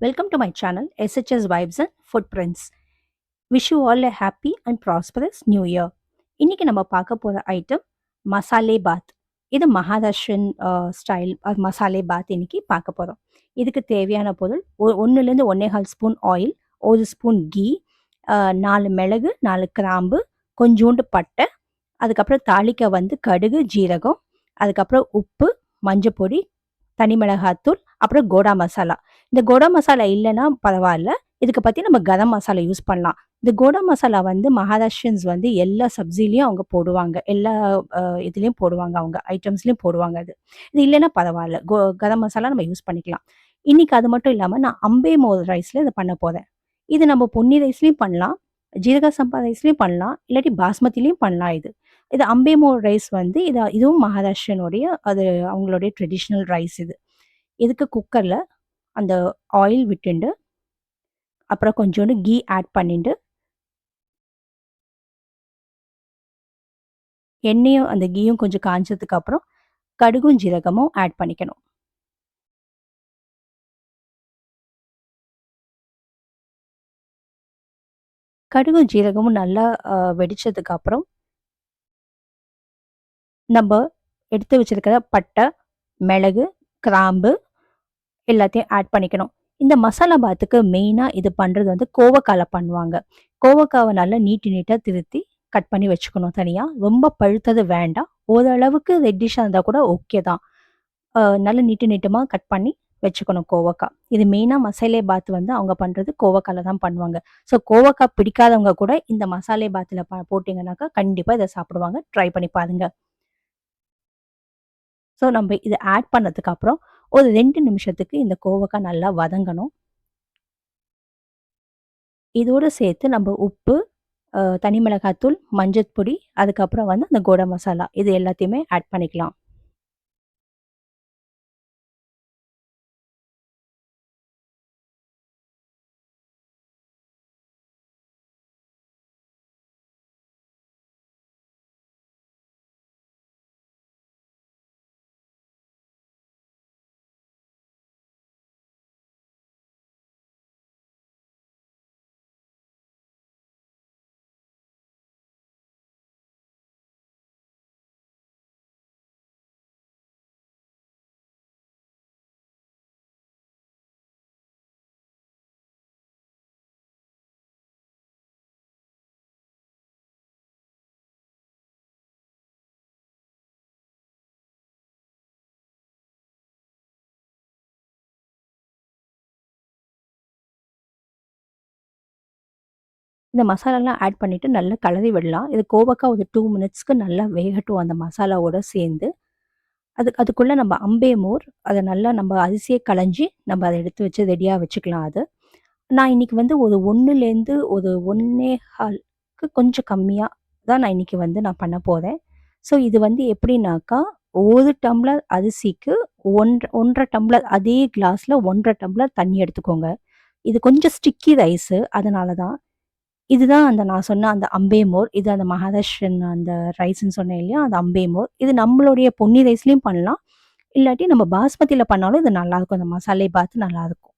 Welcome to my channel SHS Vibes and Footprints. Wish you all a happy and prosperous new year இன்றைக்கி நம்ம பார்க்க போகிற item மசாலே பாத். இது Maharashtrian style மசாலே பாத் இன்னைக்கு பார்க்க போகிறோம் இதுக்கு தேவையான பொருள் ஒ 1லேருந்து 1 1/2 ஸ்பூன் ஆயில், ஒரு ஸ்பூன் கீ, uh, நாலு மிளகு, நாலு கிராம்பு, கொஞ்சோண்டு பட்டை, அதுக்கப்புறம் தாளிக்க வந்து கடுகு, ஜீரகம், அதுக்கப்புறம் உப்பு, மஞ்சப்பொடி, தனி மிளகாத்தூள், அப்புறம் கோடா மசாலா. இந்த கோடா மசாலா இல்லைன்னா பரவாயில்ல இதுக்கு பற்றி நம்ம கரம் மசாலா யூஸ் பண்ணலாம். இந்த கோடா மசாலா வந்து மகாராஷ்டிரியன்ஸ் வந்து எல்லா சப்ஜிலையும் அவங்க போடுவாங்க. எல்லா இதுலேயும் போடுவாங்க அவங்க ஐட்டம்ஸ்லேயும் போடுவாங்க அது. இது இல்லைன்னா பரவாயில்ல கோ கரம் மசாலா நம்ம யூஸ் பண்ணிக்கலாம். இன்னைக்கு அது மட்டும் இல்லாமல் நான் அம்பே மோர் ரைஸில் இதை பண்ண போகிறேன் இது நம்ம பொன்னி ரைஸ்லேயும் பண்ணலாம். ஜீரக சம்பா ரைஸ்லையும் பண்ணலாம். இல்லாட்டி பாஸ்மதிலையும் பண்ணலாம் இது. இது அம்பேமோர் ரைஸ் வந்து இது இதுவும் மகாராஷ்டிரனுடைய அது அவங்களுடைய ட்ரெடிஷ்னல் ரைஸ் இது. இதுக்கு குக்கரில் அந்த ஆயில் விட்டுண்டு, அப்புறம் கொஞ்சோண்டு கீ ஆட் பண்ணிண்டு எண்ணெயும் அந்த கீயும் கொஞ்சம் காஞ்சதுக்கு அப்புறம் கடுகும், ஜீரகமும் ஆட் பண்ணிக்கணும். கடுகும், ஜீரகமும் நல்லா வெடிச்சதுக்கு அப்புறம் நம்ம எடுத்து வச்சிருக்கிற பட்டை, மிளகு, கிராம்பு எல்லாத்தையும் ஆட் பண்ணிக்கணும். இந்த மசாலா பாத்துக்கு மெயினாக இது பண்ணுறது வந்து கோவக்காயில் பண்ணுவாங்க. கோவக்காவை நல்லா நீட்டு நீட்டாக திருத்தி கட் பண்ணி வச்சுக்கணும் தனியாக ரொம்ப பழுத்தது வேண்டாம். ஓரளவுக்கு ரெட்டிஷாக இருந்தால் கூட ஓகே தான். நல்லா நல்ல நீட்டு நீட்டமாக கட் பண்ணி வச்சுக்கணும் கோவக்காய் இது மெயினாக மசாலே பாத் வந்து அவங்க பண்ணுறது கோவக்காயில் தான் பண்ணுவாங்க. ஸோ கோவக்காய் பிடிக்காதவங்க கூட இந்த மசாலே பாத்தில் ப போட்டிங்கனாக்கா கண்டிப்பாக இதை சாப்பிடுவாங்க. ட்ரை பண்ணி பாருங்கள் ஸோ நம்ம இதை ஆட் பண்ணதுக்கு அப்புறம் ஒரு ரெண்டு நிமிஷத்துக்கு இந்த கோவக்கா நல்லா வதங்கணும். இதோட சேர்த்து நம்ம உப்பு, தனி மிளகாத்தூள், மஞ்சள் பொடி, அதுக்கப்புறம் வந்து அந்த கோடா மசாலா இது எல்லாத்தையுமே ஆட் பண்ணிக்கலாம். இந்த மசாலாலாம் ஆட் பண்ணிட்டு நல்லா கலரி விடலாம். இது கோவக்கா ஒரு டூ மினிட்ஸ்க்கு நல்லா வேகட்டும் அந்த மசாலாவோட சேர்ந்து. அதுக்கு அதுக்குள்ளே நம்ம அம்பே மோர் அதை நல்லா நம்ம அரிசியை களைஞ்சி நம்ம அதை எடுத்து வச்சு ரெடியாக வச்சுக்கலாம் அது. நான் இன்னைக்கு வந்து ஒரு ஒன்றுலேருந்து ஒரு 1 1/2க்கு கொஞ்சம் கம்மியாக தான் நான் இன்னைக்கு வந்து நான் பண்ண போகிறேன் ஸோ இது வந்து எப்படின்னாக்கா, ஒரு டம்ளர் அரிசிக்கு 1 1 1/2 டம்ளர் அதே கிளாஸில் ஒன்றரை டம்ளர் தண்ணி எடுத்துக்கோங்க. இது கொஞ்சம் ஸ்டிக்கி ரைஸு அதனால தான். இதுதான் அந்த நான் சொன்ன அந்த அம்பேமோர் இது அந்த மகாராஷ்டிரியன் அந்த ரைஸ்ன்னு சொன்னேன் இல்லையா? அந்த அம்பேமோர் இது நம்மளுடைய பொன்னி ரைஸ்லேயும் பண்ணலாம். இல்லாட்டி நம்ம பாஸ்மதியில் பண்ணாலும் இது நல்லாயிருக்கும் அந்த மசாலே பாத் நல்லாருக்கும்.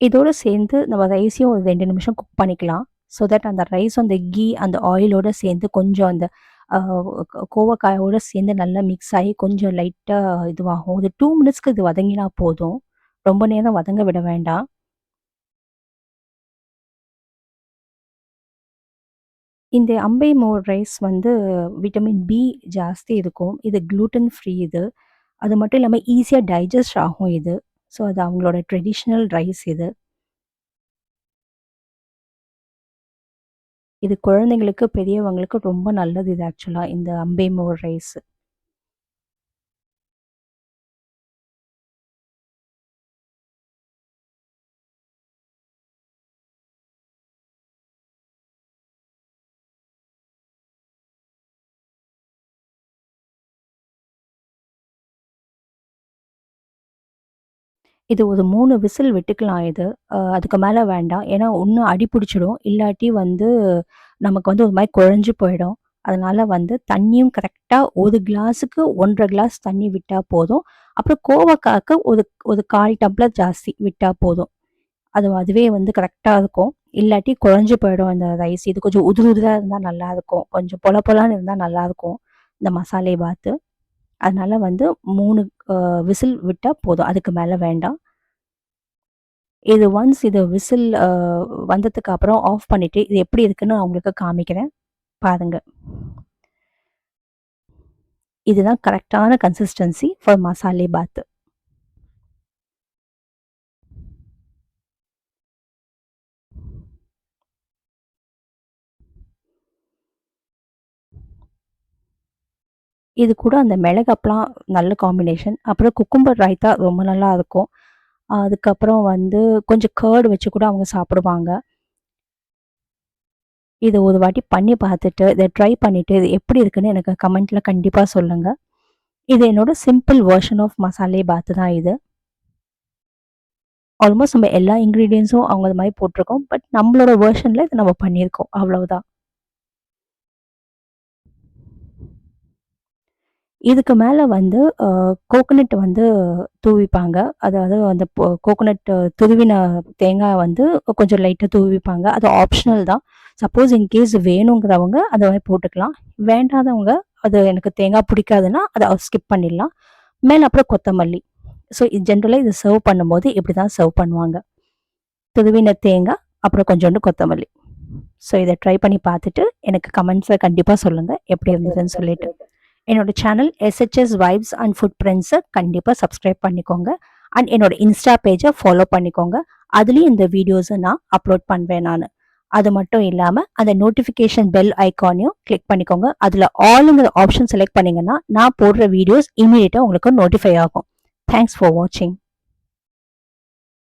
இதோடு சேர்ந்து நம்ம ரைஸையும் ஒரு ரெண்டு நிமிஷம் குக் பண்ணிக்கலாம். ஸோ தட் அந்த ரைஸ் அந்த கீ அந்த ஆயிலோட சேர்ந்து கொஞ்சம் அந்த கோவக்காயோடு சேர்ந்து நல்லா மிக்ஸ் ஆகி கொஞ்சம் லைட்டாக இதுவாகும். ஒரு டூ மினிட்ஸ்க்கு இது வதங்கினா போதும். ரொம்ப நேரம் வதங்க விட வேண்டாம். இந்த அம்பை மோர் ரைஸ் வந்து விட்டமின் பி ஜாஸ்தி இருக்கும். இது க்ளூட்டன் ஃப்ரீ இது. அது மட்டும் இல்லாமல் ஈஸியாக டைஜஸ்ட் ஆகும் இது. ஸோ அது அவங்களோட ட்ரெடிஷ்னல் ரைஸ் இது. இது குழந்தைங்களுக்கு பெரியவங்களுக்கு ரொம்ப நல்லது இது ஆக்சுவலாக இந்த அம்பேமோர் ரைஸ் இது ஒரு மூணு விசில் விட்டுக்கலாம் இது. அதுக்கு மேலே வேண்டாம். ஏன்னா ஒன்று அடி பிடிச்சிடும். இல்லாட்டி வந்து நமக்கு வந்து ஒரு மாதிரி குழஞ்சு போயிடும். அதனால வந்து தண்ணியும் கரெக்டாக ஒரு கிளாஸுக்கு 1 1/2 கிளாஸ் தண்ணி விட்டால் போதும். அப்புறம் கோவக்காக்கு ஒரு ஒரு 1/4 டம்ளர் ஜாஸ்தி விட்டால் போதும். அது அதுவே வந்து கரெக்டாக இருக்கும். இல்லாட்டி குழஞ்சு போயிடும் இந்த ரைஸ். இது கொஞ்சம் உதிரி உதிராக இருந்தால் நல்லாயிருக்கும் கொஞ்சம் பொல பொலான்னு இருந்தால் நல்லாயிருக்கும் இந்த மசாலை பாத்து. அதனால் வந்து மூணு விசில் விட்டால் போதும். அதுக்கு மேலே வேண்டாம். இது ஒன்ஸ் இது விசில் வந்ததுக்கு அப்புறம் ஆஃப் பண்ணிவிட்டு இது எப்படி இருக்குன்னு அவங்களுக்கு உங்களுக்கு காமிக்கிறேன். பாருங்க. இதுதான் கரெக்டான கன்சிஸ்டன்சி ஃபார் மசாலே பாத். இது கூட அந்த மிளகப்பெலாம் நல்ல காம்பினேஷன். அப்புறம் குக்கும்பர் ரைத்தா ரொம்ப நல்லா இருக்கும். அதுக்கப்புறம் வந்து கொஞ்சம் கேர்டு வச்சு கூட அவங்க சாப்பிடுவாங்க. இதை ஒரு வாட்டி பண்ணி பார்த்துட்டு, இதை ட்ரை பண்ணிவிட்டு இது எப்படி இருக்குன்னு எனக்கு கமெண்ட்ல கண்டிப்பாக சொல்லுங்கள் இது என்னோட சிம்பிள் வேர்ஷன் ஆஃப் மசாலே பாத்து தான் இது. ஆல்மோஸ்ட் நம்ம எல்லா இன்க்ரீடியன்ஸும் அவங்க அது மாதிரி போட்டிருக்கோம் பட் நம்மளோட வேர்ஷனில் இதை நம்ம பண்ணியிருக்கோம். அவ்வளவுதான். இதுக்கு மேல வந்து கோகனட் வந்து தூவிப்பாங்க. அதாவது அந்த கோகனட் துருவின தேங்காய் வந்து கொஞ்சம் லைட்டா தூவிப்பாங்க. அது ஆப்ஷனல் தான். சப்போஸ் இன்கேஸ் வேணுங்கிறவங்க அத போட்டுக்கலாம். வேண்டாதவங்க அது எனக்கு தேங்காய் பிடிக்காதுன்னா, அத ஸ்கிப் பண்ணிடலாம். மேல அப்புறம் கொத்தமல்லி. ஸோ இது ஜென்ரலா இத சர்வ் பண்ணும்போது இப்படி தான் சர்வ் பண்ணுவாங்க. துருவின தேங்காய், அப்புறம் கொஞ்சோண்டு கொத்தமல்லி. ஸோ இத ட்ரை பண்ணி பார்த்துட்டு எனக்கு கமெண்ட்ஸ்ல கண்டிப்பா சொல்லுங்க. எப்படி இருந்ததுன்னு சொல்லிட்டு. என்னோட channel SHS vibes and food பிரிண்ட்ஸை கண்டிப்பாக சப்ஸ்கிரைப் பண்ணிக்கோங்க. அண்ட் என்னோட இன்ஸ்டா பேஜை ஃபாலோ பண்ணிக்கோங்க. அதுலேயும் இந்த வீடியோஸை நான் அப்லோட் பண்ணுவேன் நான் அது மட்டும் இல்லாமல் அந்த நோட்டிஃபிகேஷன் பெல் ஐகானையும் கிளிக் பண்ணிக்கோங்க. அதில் ஆல்ங்கிற ஆப்ஷன் செலக்ட் பண்ணிங்கன்னா நான் போடுற வீடியோஸ் இமீடியட்டாக உங்களுக்கு நோட்டிஃபை ஆகும். தேங்க்ஸ் ஃபார் வாட்சிங்.